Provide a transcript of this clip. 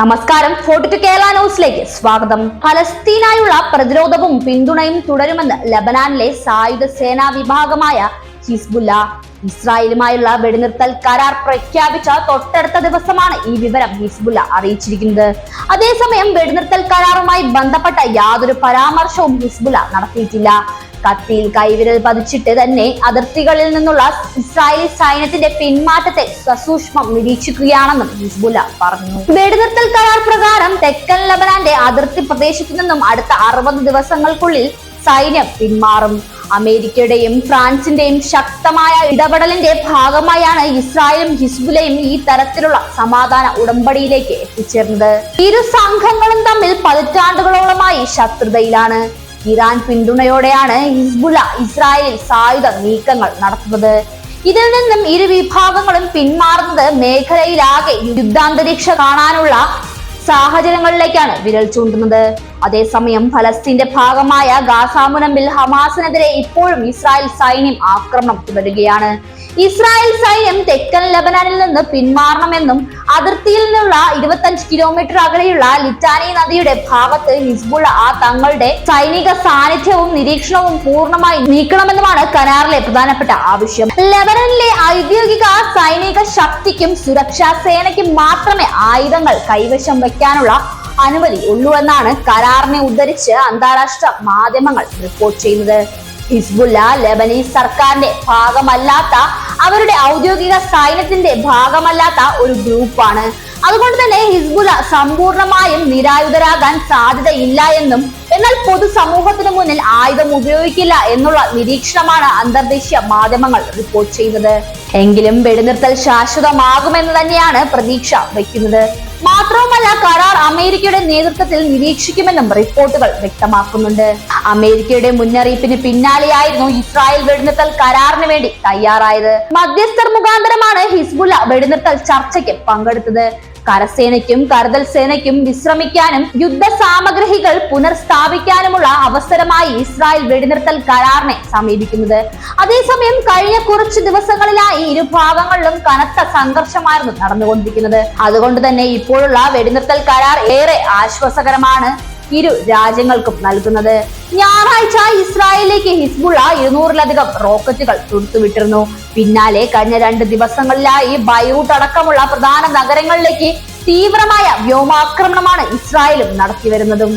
നമസ്കാരം. Forty to Kerala ന്യൂസിലേക്ക് സ്വാഗതം. ഫലസ്തീനായുള്ള പ്രതിരോധവും പിന്തുണയും തുടരുമെന്ന് ലബനാനിലെ സായുധ സേനാ വിഭാഗമായ ഹിസ്ബുല്ല. ഇസ്രായേലുമായുള്ള വെടിനിർത്തൽ കരാർ പ്രഖ്യാപിച്ച തൊട്ടടുത്ത ദിവസമാണ് ഈ വിവരം ഹിസ്ബുല്ല അറിയിച്ചിരിക്കുന്നത്. അതേസമയം വെടിനിർത്തൽ കരാറുമായി ബന്ധപ്പെട്ട യാതൊരു പരാമർശവും ഹിസ്ബുല്ല നടത്തിയിട്ടില്ല. കത്തിയിൽ കൈവിരൽ പതിച്ചിട്ട് തന്നെ അതിർത്തികളിൽ നിന്നുള്ള ഇസ്രായേലി സൈന്യത്തിന്റെ പിന്മാറ്റത്തെ സസൂക്ഷ്മം നിരീക്ഷിക്കുകയാണെന്നും ഹിസ്ബുല്ല പറഞ്ഞു. വെടിനിർത്തൽ കരാർ പ്രകാരം തെക്കൻ ലബനാന്റെ അതിർത്തി പ്രദേശത്തു നിന്നും അടുത്ത അറുപത് ദിവസങ്ങൾക്കുള്ളിൽ സൈന്യം പിന്മാറും. അമേരിക്കയുടെയും ഫ്രാൻസിന്റെയും ശക്തമായ ഇടപെടലിന്റെ ഭാഗമായാണ് ഇസ്രായേലും ഹിസ്ബുലയും ഈ തരത്തിലുള്ള സമാധാന ഉടമ്പടിയിലേക്ക് എത്തിച്ചേർന്നത്. ഇരു സംഘങ്ങളും തമ്മിൽ പതിറ്റാണ്ടുകളോളമായി ശത്രുതയിലാണ്. ഇറാൻ പിന്തുണയോടെയാണ് ഹിസ്ബുല ഇസ്രായേലിൽ സായുധ നീക്കങ്ങൾ നടത്തുന്നത്. ഇതിൽ നിന്നും ഇരു വിഭാഗങ്ങളും പിന്മാറുന്നത് മേഖലയിലാകെ യുദ്ധാന്തരീക്ഷ കാണാനുള്ള സാഹചര്യങ്ങളിലേക്കാണ് വിരൽ ചൂണ്ടുന്നത്. അതേസമയം ഫലസ്തീന്റെ ഭാഗമായ ഗാസാമുനമ്പിൽ ഹമാസിനെതിരെ ഇപ്പോഴും ഇസ്രായേൽ സൈന്യം ആക്രമണം തുടരുകയാണ്. ഇസ്രായേൽ സൈന്യം തെക്കൻ ലബനാനിൽ നിന്ന് പിന്മാറണമെന്നും അതിർത്തിയിൽ നിന്നുള്ള ഇരുപത്തഞ്ച് കിലോമീറ്റർ അകലെയുള്ള ലിറ്റാനി നദിയുടെ ഭാഗത്ത് ഹിസ്ബുള്ള ആ തങ്ങളുടെ സൈനിക സാന്നിധ്യവും നിരീക്ഷണവും പൂർണമായി നീക്കണമെന്നുമാണ് കരാറിലെ പ്രധാനപ്പെട്ട ആവശ്യം. ലബനനിലെ ഔദ്യോഗിക സൈനിക ശക്തിക്കും സുരക്ഷാ സേനയ്ക്കും മാത്രമേ ആയുധങ്ങൾ കൈവശം വയ്ക്കാനുള്ള അനുമതി ഉള്ളൂ എന്നാണ് കരാറിനെ ഉദ്ധരിച്ച് അന്താരാഷ്ട്ര മാധ്യമങ്ങൾ റിപ്പോർട്ട് ചെയ്യുന്നത്. ഹിസ്ബുല്ല ലെബനീസ് സർക്കാരിന്റെ ഭാഗമല്ലാത്ത അവരുടെ ഔദ്യോഗിക സൈന്യത്തിന്റെ ഭാഗമല്ലാത്ത ഒരു ഗ്രൂപ്പാണ്. അതുകൊണ്ട് തന്നെ ഹിസ്ബുല സമ്പൂർണമായും നിരായുധരാകാൻ സാധ്യതയില്ല എന്നും എന്നാൽ പൊതുസമൂഹത്തിന് മുന്നിൽ ആയുധം ഉപയോഗിക്കില്ല എന്നുള്ള നിരീക്ഷണമാണ് അന്തർദേശീയ മാധ്യമങ്ങൾ റിപ്പോർട്ട് ചെയ്യുന്നത്. എങ്കിലും വെടിനിർത്തൽ ശാശ്വതമാകുമെന്ന് തന്നെയാണ് പ്രതീക്ഷ വയ്ക്കുന്നത് മാത്രവുമല്ല കരാർ അമേരിക്കയുടെ നേതൃത്വത്തിൽ നിരീക്ഷിക്കുമെന്നും റിപ്പോർട്ടുകൾ വ്യക്തമാക്കുന്നുണ്ട്. അമേരിക്കയുടെ മുന്നറിയിപ്പിന് പിന്നാലെയായിരുന്നു ഇസ്രായേൽ വെടിനിർത്തൽ കരാറിന് വേണ്ടി തയ്യാറായത്. മധ്യസ്ഥർ മുഖാന്തരമാണ് ഹിസ്ബുല്ല വെടിനിർത്തൽ ചർച്ചയ്ക്ക് പങ്കെടുത്തത്. കരസേനയ്ക്കും കരുതൽ സേനയ്ക്കും വിശ്രമിക്കാനും യുദ്ധ സാമഗ്രഹികൾ പുനർസ്ഥാപിക്കാനുമുള്ള അവസരമായി ഇസ്രായേൽ വെടിനിർത്തൽ കരാറിനെ സമീപിക്കുന്നത്. അതേസമയം കഴിഞ്ഞ കുറച്ച് ദിവസങ്ങളിലായി ഇരുഭാഗങ്ങളിലും കനത്ത സംഘർഷമായിരുന്നു നടന്നുകൊണ്ടിരിക്കുന്നത്. അതുകൊണ്ട് തന്നെ ഇപ്പോഴുള്ള വെടിനിർത്തൽ കരാർ ഏറെ ആശ്വാസകരമാണ്. ഇരു രാജ്യങ്ങൾക്കും നൽകുന്നത്. ഞായറാഴ്ച ഇസ്രായേലിലേക്ക് ഹിസ്ബുള്ള ഇരുന്നൂറിലധികം റോക്കറ്റുകൾ തൊടുത്തുവിട്ടിരുന്നു. പിന്നാലെ കഴിഞ്ഞ രണ്ട് ദിവസങ്ങളിലായി ബൈറൂട്ട് അടക്കമുള്ള പ്രധാന നഗരങ്ങളിലേക്ക് തീവ്രമായ വ്യോമാക്രമണമാണ് ഇസ്രായേലും നടത്തിവരുന്നതും.